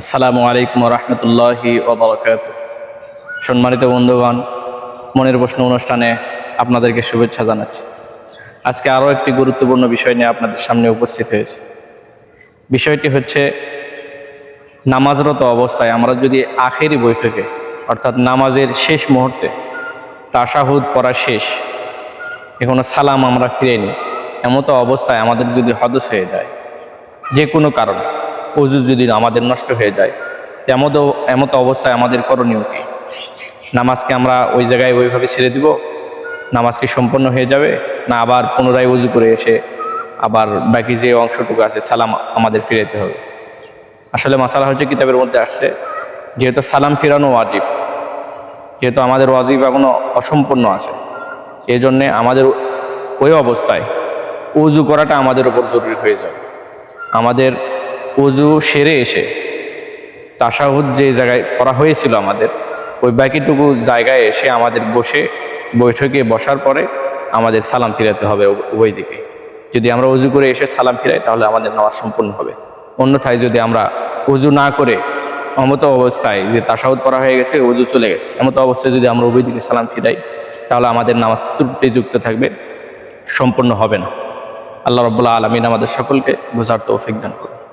আসসালামু আলাইকুম রহমতুল্লাহি ওবরাকাত সম্মানিত বন্ধুগণ, মনের প্রশ্ন অনুষ্ঠানে আপনাদেরকে শুভেচ্ছা জানাচ্ছি। আজকে আরও একটি গুরুত্বপূর্ণ বিষয় নিয়ে আপনাদের সামনে উপস্থিত হয়েছে। বিষয়টি হচ্ছে নামাজরত অবস্থায় আমরা যদি আখেরি বৈঠকে, অর্থাৎ নামাজের শেষ মুহূর্তে তাশাহুদ পড়া শেষ, এখনও সালাম আমরা ফিরে নিই, এমতো অবস্থায় আমাদের যদি হদস হয়ে যায়, যে কোনো কারণ অজু যদি আমাদের নষ্ট হয়ে যায় তেমত এমতো অবস্থায় আমাদের করণীয় কি? নামাজকে আমরা ওই জায়গায় ওইভাবে ছেড়ে দিব, নামাজ কি সম্পন্ন হয়ে যাবে, না আবার পুনরায় উজু করে এসে আবার বাকি যে অংশটুকু আছে সালাম আমাদের ফিরাইতে হবে? আসলে মাসালা হচ্ছে কিতাবের মধ্যে আসছে, যেহেতু সালাম ফিরানো ওয়াজিব, যেহেতু আমাদের ওয়াজিব এখনও অসম্পূর্ণ আছে এই জন্যে আমাদের ওই অবস্থায় উজু করাটা আমাদের উপর জরুরি হয়ে যাবে। আমাদের উজু সেরে এসে তাসাহুদ যে জায়গায় করা হয়েছিল আমাদের, ওই বাকিটুকু জায়গায় এসে আমাদের বসে বৈঠকে বসার পরে আমাদের সালাম ফিরাতে হবে ওই দিকে। যদি আমরা উজু করে এসে সালাম ফিরাই, তাহলে আমাদের নামাজ সম্পূর্ণ হবে। অন্যথায় যদি আমরা উজু না করে অমত অবস্থায় যে তাসাহুদ করা হয়ে গেছে, উজু চলে গেছে, এমতো অবস্থায় যদি আমরা উভয় দিকে সালাম ফিরাই, তাহলে আমাদের নামাজ ত্রুটিযুক্ত থাকবে, সম্পূর্ণ হবে না। আল্লাহ রব্বুল্লাহ আলমিন আমাদের সকলকে বোঝার তৌফিক দান করুন।